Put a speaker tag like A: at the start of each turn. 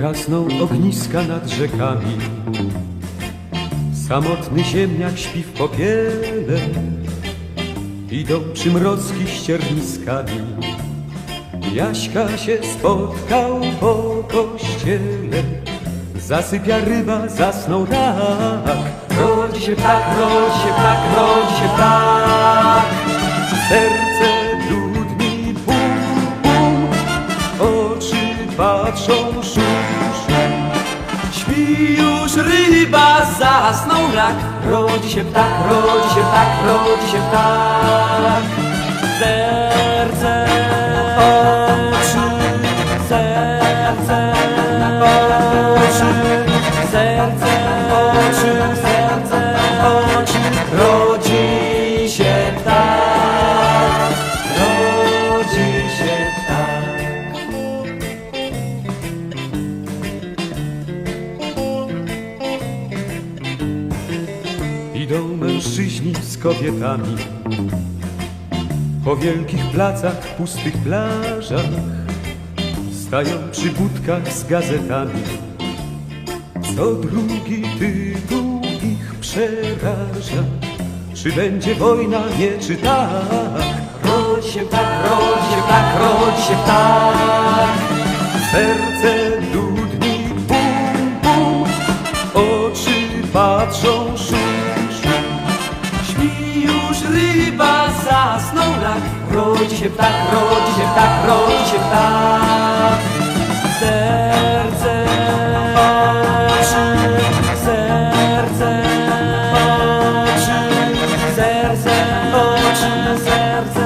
A: Gasną ogniska nad rzekami. Samotny ziemniak śpi w popiele Idą przymrozki ścierniskami. Jaśka się spotkał po kościele Zasypia ryba, zasnął tak Rodzi się ptak, rodzi się ptak, rodzi się ptak. Serce dudni pum, pum Oczy patrzą szum Śpi już ryba, zasnął rak. Rodzi się ptak, rodzi się ptak, rodzi się ptak. Serce, Idą mężczyźni z kobietami. Po wielkich placach, pustych plażach Stają przy budkach z gazetami. Co drugi tytuł ich przeraża. Czy będzie wojna, nie czy tak? Rodzi się tak, rodzi się tak, rodzi się tak. Serce dudni bum, bum Oczy patrzą rodzi się ptak, rodzi się ptak, rodzi się ptak. Serce, serce, serce, serce.